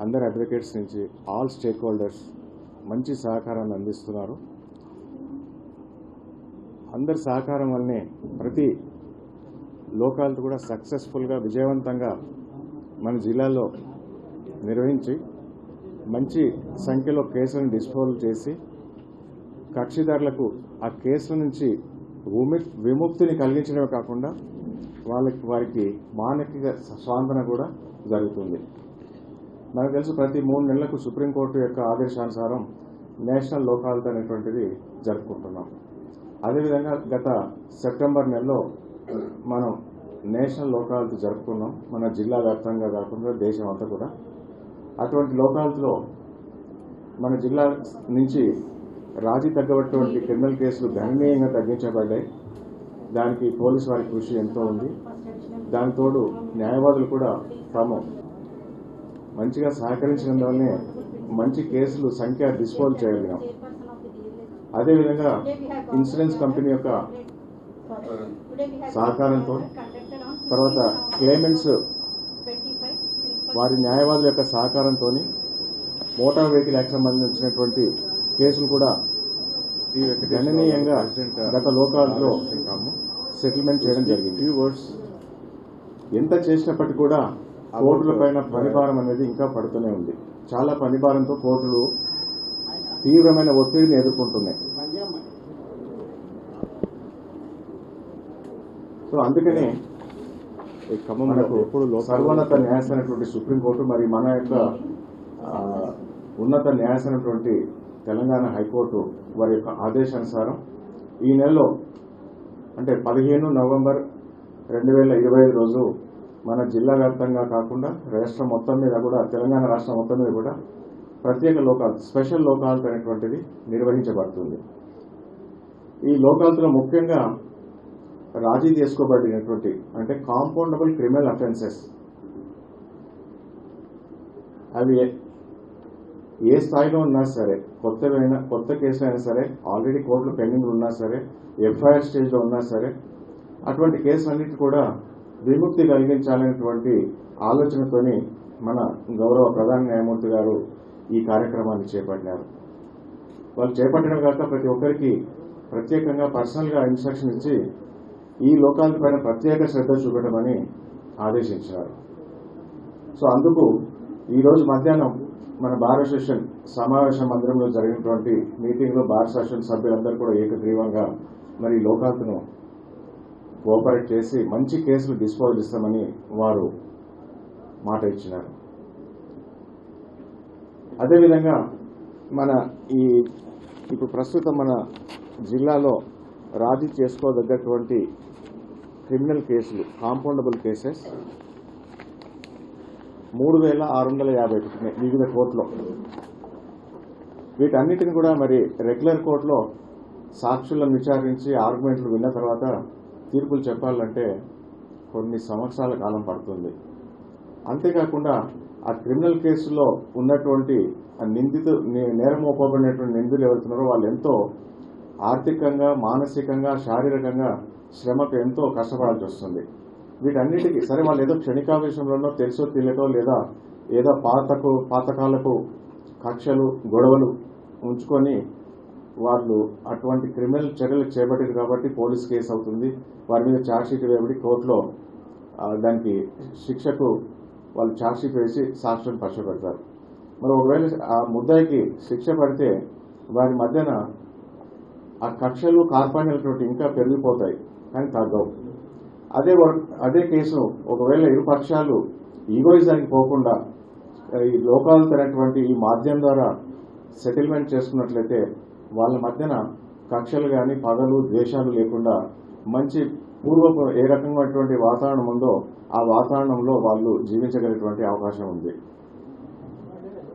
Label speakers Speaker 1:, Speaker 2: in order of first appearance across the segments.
Speaker 1: అందరి అడ్వకేట్స్ నుంచి all stake holders మంచి సహకారాన్ని అందిస్తున్నారు. అందరి సహకారం వల్లనే ప్రతి లోకాలతో కూడా సక్సెస్ఫుల్గా విజయవంతంగా మన జిల్లాలో నిర్వహించి మంచి సంఖ్యలో కేసులను డిస్పోజల్ చేసి కక్షిదారులకు ఆ కేసుల నుంచి విము- విముక్తిని కలిగించడమే కాకుండా వాళ్ళకి వారికి మానసిక స్వాంతన కూడా జరుగుతుంది. మనకు తెలుసు ప్రతి మూడు నెలలకు సుప్రీంకోర్టు యొక్క ఆదేశానుసారం నేషనల్ లోకాలత అనేటువంటిది జరుపుకుంటున్నాం. అదేవిధంగా గత సెప్టెంబర్ నెలలో మనం నేషనల్ లోకాలత జరుపుకున్నాం. మన జిల్లా వ్యాప్తంగా కాకుండా దేశం అంతా కూడా. అటువంటి లోకాలతో మన జిల్లా నుంచి రాజీ తగ్గబట్టినటువంటి క్రిమినల్ కేసులు గణనీయంగా తగ్గించబడ్డాయి. దానికి పోలీసు వారి కృషి ఎంతో ఉంది. దానితోడు న్యాయవాదులు కూడా తాము మంచిగా సహకరించినందువల్లనే మంచి కేసులు సంఖ్య డిస్పోజ్ చేయగలిగాం అదేవిధంగా ఇన్సూరెన్స్ కంపెనీ యొక్క సహకారంతో తర్వాత క్లైమెంట్స్ వారి న్యాయవాదుల యొక్క సహకారంతో మోటార్ వెహికల్ యాక్ట్ సంబంధించినటువంటి కేసులు కూడా గణనీయంగా గత లోకాల్లో సెటిల్మెంట్ చేయడం జరిగింది. ఎంత చేసినప్పటికీ కూడా కోర్టుల పైన పనిభారం అనేది ఇంకా పడుతూనే ఉంది. చాలా పనిభారంతో కోర్టులు తీవ్రమైన ఒత్తిడిని ఎదుర్కొంటున్నాయి. సో అందుకనే ఈ మనకు సర్వోన్నత న్యాయస్థానటువంటి సుప్రీంకోర్టు మరి మన యొక్క ఉన్నత న్యాయస్థానటువంటి తెలంగాణ హైకోర్టు వారి యొక్క ఆదేశానుసారం ఈ నెలలో అంటే పదిహేను నవంబర్ రెండు వేల ఇరవై ఐదు రోజు మన జిల్లా వ్యాప్తంగా కాకుండా రాష్ట్రం మొత్తం మీద కూడా తెలంగాణ రాష్ట్రం మొత్తం మీద కూడా ప్రత్యేక లోకాల్ స్పెషల్ లోకాల్ట్ అనేటువంటిది నిర్వహించబడుతుంది. ఈ లోకాలతో ముఖ్యంగా రాజీ చేసుకోబడినటువంటి అంటే కాంపౌండబుల్ క్రిమినల్ అఫెన్సెస్. అవి ఏ- ఏ స్థాయిలో ఉన్నా సరే కొత్తవైనా కొత్త కేసులైనా అయినా సరే ఆల్రెడీ కోర్టులో పెండింగ్లు ఉన్నా సరే ఎఫ్ఐఆర్ స్టేజ్లో ఉన్నా సరే అటువంటి కేసులన్నిటి కూడా విముక్తి కలిగించాలనేటువంటి ఆలోచనతోని మన గౌరవ ప్రధాన న్యాయమూర్తి గారు ఈ కార్యక్రమాన్ని చేపట్టారు వాళ్ళు చేపట్టడం కాక ప్రతి ఒక్కరికి ప్రత్యేకంగా పర్సనల్గా ఇన్స్ట్రక్షన్ ఇచ్చి ఈ లోకాలపైన ప్రత్యేక శ్రద్ధ చూపెట్టమని ఆదేశించారు సో అందుకు ఈరోజు మధ్యాహ్నం మన బార్ అసోసియేషన్ సమావేశ మందిరంలో జరిగినటువంటి మీటింగ్లో బార్ అసోసియేషన్ సభ్యులందరూ కూడా ఏకగ్రీవంగా మరి ఈ లోకాలను కోఆపరేట్ చేసి మంచి కేసులు డిస్పోజ్ ఇస్తామని వారు మాట ఇచ్చినారు. అదేవిధంగా మన ఈ ఇప్పుడు ప్రస్తుతం మన జిల్లాలో రాజీ చేసుకోదగ్గటువంటి క్రిమినల్ కేసులు కాంపౌండబుల్ కేసెస్ మూడు వేల ఆరు వందల యాభై ఒకటి వివిధ కోర్టులో. వీటన్నిటిని కూడా మరి రెగ్యులర్ కోర్టులో సాక్షులను విచారించి ఆర్గ్యుమెంట్లు విన్న తర్వాత తీర్పులు చెప్పాలంటే కొన్ని సంవత్సరాల కాలం పడుతుంది. అంతేకాకుండా ఆ క్రిమినల్ కేసులో ఉన్నటువంటి ఆ నిందితు నేరం మోపబడినటువంటి నిందితులు ఎవరుతున్నారో వాళ్ళు ఎంతో ఆర్థికంగా మానసికంగా శారీరకంగా శ్రమకు ఎంతో కష్టపడాల్సి వస్తుంది. వీటన్నిటికీ సరే వాళ్ళు ఏదో క్షణికావేశంలోనో తెలుసో తెలియకో లేదా ఏదో పాతకు పాతకాలకు కక్షలు గొడవలు ఉంచుకొని వాళ్ళు అటువంటి క్రిమినల్ చర్యలు చేపట్టారు కాబట్టి పోలీస్ కేసు అవుతుంది. వారి మీద ఛార్జ్షీట్ వేయబడి కోర్టులో దానికి శిక్షకు వాళ్ళు ఛార్జ్షీట్ వేసి సాక్షులను పరచబెడతారు మరి ఒకవేళ ఆ ముద్దాయికి శిక్ష పడితే వారి మధ్యన ఆ కక్షలు కార్పాణ్యాలటువంటి ఇంకా పెరిగిపోతాయి. కానీ తగ్గవు. అదే అదే కేసు ఒకవేళ ఇరు పక్షాలు ఈగోయిజానికి పోకుండా ఈ లోకాలు తగినటువంటి ఈ మాధ్యం ద్వారా సెటిల్మెంట్ చేసుకున్నట్లయితే వాళ్ళ మధ్యన కక్షలు కానీ పగలు ద్వేషాలు లేకుండా మంచి పూర్వపు ఏ రకమైనటువంటి వాతావరణం ఉందో ఆ వాతావరణంలో వాళ్ళు జీవించగలిగినటువంటి అవకాశం ఉంది.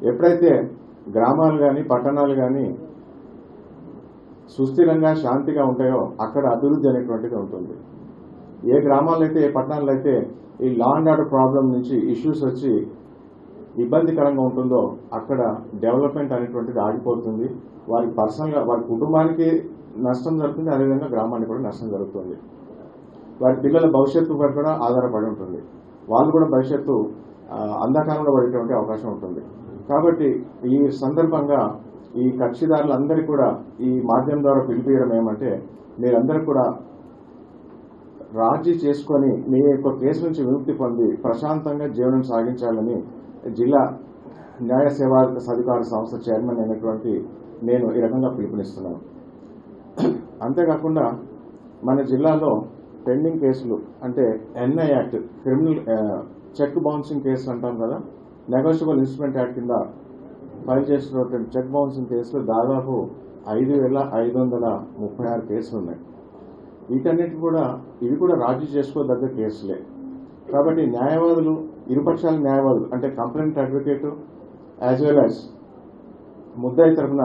Speaker 1: ఎప్పుడైతే గ్రామాలు కానీ పట్టణాలు కానీ సుస్థిరంగా శాంతిగా ఉంటాయో అక్కడ అభివృద్ధి అనేటువంటిది ఉంటుంది. ఏ గ్రామాలైతే ఏ పట్టణాల్లో అయితే ఈ లాండ్ ఆర్డర్ ప్రాబ్లం నుంచి ఇష్యూస్ వచ్చి ఇబ్బందికరంగా ఉంటుందో అక్కడ డెవలప్మెంట్ అనేటువంటిది ఆగిపోతుంది. వారి పర్సనల్గా వారి కుటుంబానికి నష్టం జరుగుతుంది అదేవిధంగా గ్రామానికి కూడా నష్టం జరుగుతుంది. వారి పిల్లల భవిష్యత్తు పై కూడా ఆధారపడి ఉంటుంది. వాళ్ళు కూడా భవిష్యత్తు అంధకారంలో పడేటువంటి అవకాశం ఉంటుంది. కాబట్టి ఈ సందర్భంగా ఈ కక్షిదారులందరికీ కూడా ఈ మాధ్యమం ద్వారా పిలిపియడం ఏమంటే మీరందరూ కూడా రాజీ చేసుకొని మీ యొక్క కేసు నుంచి విముక్తి పొంది ప్రశాంతంగా జీవనం సాగించాలని జిల్లా న్యాయ సేవా అధికార సంస్థ చైర్మన్ అయినటువంటి నేను ఈ రకంగా పిలుపునిస్తున్నాను. అంతేకాకుండా మన జిల్లాలో పెండింగ్ కేసులు అంటే NI act criminal cheque bouncing కేసులు అంటాం కదా నెగోషియబుల్ ఇన్స్ట్రుమెంట్ యాక్ట్ కింద ఫైల్ చేసినటువంటి చెక్ బౌన్సింగ్ కేసులు దాదాపు ఐదు వేల ఐదు వందల ముప్పై ఆరు కేసులు ఉన్నాయి. వీటన్నిటి కూడా ఇవి కూడా రాజీ చేసుకోదగ్గ కేసులే. కాబట్టి న్యాయవాదులు ఇరుపక్షాల న్యాయవాదులు అంటే complaint advocate as well as ముద్దాయి తరఫున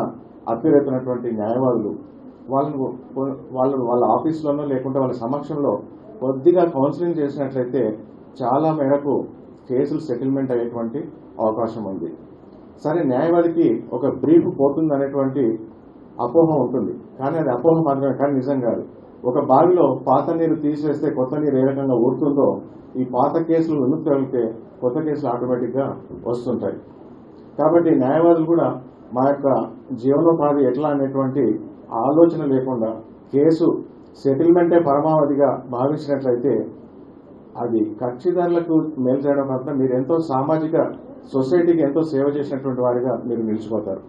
Speaker 1: అభ్యర్థినటువంటి న్యాయవాదులు వాళ్ళను వాళ్ళు వాళ్ళ ఆఫీసులోనో లేకుంటే వాళ్ళ సమక్షంలో కొద్దిగా కౌన్సిలింగ్ చేసినట్లయితే చాలా మేరకు కేసులు సెటిల్మెంట్ అయ్యేటువంటి అవకాశం ఉంది. సరే న్యాయవాదికి ఒక బ్రీఫ్ పోతుంది అనేటువంటి అపోహ ఉంటుంది. కానీ అది అపోహ మాత్రమే కానీ నిజం కాదు. ఒక బావిలో పాత నీరు తీసివేస్తే కొత్త నీరు ఏ రకంగా ఊరుతుందో ఈ పాత కేసులు విముక్తి కొత్త కేసులు ఆటోమేటిక్గా వస్తుంటాయి? కాబట్టి న్యాయవాదులు కూడా మా యొక్క జీవనోపాధి ఎట్లా అనేటువంటి ఆలోచన లేకుండా కేసు సెటిల్మెంటే పరమావధిగా భావించినట్లయితే అది కక్షిదారులకు మేలు చేయడం పట్ల మీరు ఎంతో సామాజిక సొసైటీకి ఎంతో సేవ చేసినటువంటి వారిగా మీరు నిలిచిపోతారు.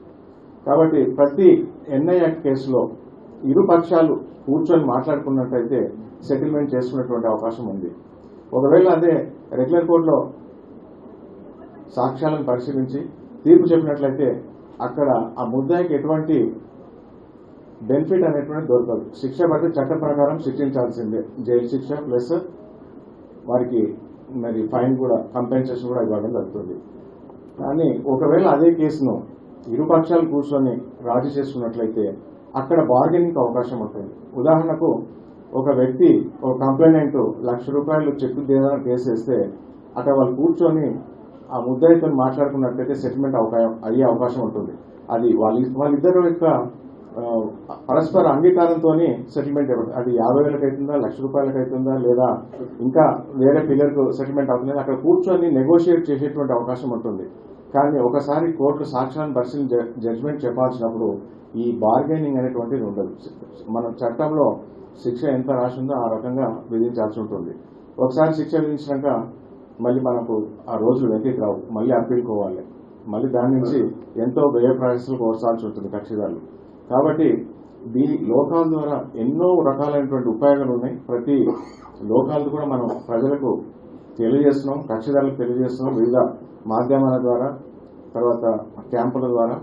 Speaker 1: కాబట్టి ప్రతి ఎన్ఐ యాక్ట్ కేసులో ఇరు పక్షాలు కూర్చొని మాట్లాడుకున్నట్లయితే సెటిల్మెంట్ చేసుకునేటువంటి అవకాశం ఉంది. ఒకవేళ అదే రెగ్యులర్ కోర్టులో సాక్ష్యాలను పరిశీలించి తీర్పు చెప్పినట్లయితే అక్కడ ఆ ముద్దాయికి ఎటువంటి బెనిఫిట్ అనేటువంటి దొరకదు. శిక్ష బట్టి చట్ట ప్రకారం శిక్షించాల్సిందే. జైలు శిక్ష ప్లస్ వారికి మరి ఫైన్ కూడా కంపెన్సేషన్ కూడా ఇవ్వడం జరుగుతుంది. కానీ ఒకవేళ అదే కేసును ఇరు పక్షాలు కూర్చొని రాజీ చేసుకున్నట్లయితే అక్కడ బార్గెనింగ్ అవకాశం ఉంటుంది. ఉదాహరణకు ఒక వ్యక్తి ఒక కంప్లైనెంట్ లక్ష రూపాయలు చెక్కు దేదాన్ని కేసు వేస్తే అక్కడ వాళ్ళు కూర్చొని ఆ ముద్దాయితో మాట్లాడుకున్నట్లయితే సెటిల్మెంట్ అవకాశం అయ్యే అవకాశం ఉంటుంది. అది వాళ్ళ వాళ్ళిద్దరు యొక్క పరస్పర అంగీకారంతో సెటిల్మెంట్ ఇవ్వదు అది యాభై వేలకు అవుతుందా లక్ష రూపాయలకు అవుతుందా లేదా ఇంకా వేరే ఫిగర్కు సెటిల్మెంట్ అవుతుంది అక్కడ కూర్చొని నెగోషియేట్ చేసేటువంటి అవకాశం ఉంటుంది. కానీ ఒకసారి కోర్టు సాక్ష్యాన్ని పరిశీలి జడ్జ్మెంట్ చెప్పాల్సినప్పుడు ఈ బార్గెనింగ్ అనేటువంటిది ఉండదు. మన చట్టంలో శిక్ష ఎంత రాసిందో ఆ రకంగా విధించాల్సి ఉంటుంది. ఒకసారి శిక్ష విధించినాక మళ్ళీ మనకు ఆ రోజులు వెనక్కి రావు. మళ్ళీ అప్పీల్ మళ్ళీ దాని నుంచి ఎంతో వ్యయ ప్రయాసాలు కోర్చాల్సి ఉంటుంది కక్షిదారులు. కాబట్టి దీని లోకాల ద్వారా ఎన్నో రకాలైనటువంటి ఉపయోగాలు ఉన్నాయి. ప్రతి లోకాలు కూడా మనం ప్రజలకు తెలియజేస్తున్నాం కక్షిదారులకు తెలియజేస్తున్నాం వివిధ మాధ్యమాల ద్వారా తర్వాత క్యాంపుల ద్వారా.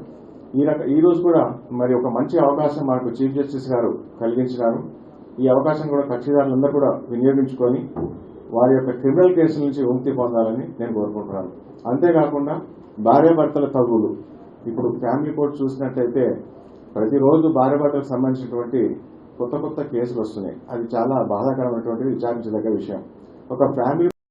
Speaker 1: ఈ రక ఈ రోజు కూడా మరి ఒక మంచి అవకాశం మనకు చీఫ్ జస్టిస్ గారు కలిగించినారు. ఈ అవకాశం కూడా కక్షిదారులందరూ కూడా వినియోగించుకొని వారి యొక్క క్రిమినల్ కేసుల నుంచి విముక్తి పొందాలని నేను కోరుకుంటున్నాను. అంతేకాకుండా భార్యాభర్తల తగులు. ఇప్పుడు ఫ్యామిలీ కోర్టు చూసినట్టయితే ప్రతిరోజు భార్యాభర్తలకు సంబంధించినటువంటి కొత్త కొత్త కేసులు వస్తున్నాయి. అది చాలా బాధాకరమైనటువంటి విచారించదగ్గ విషయం. ఒక ఫ్యామిలీ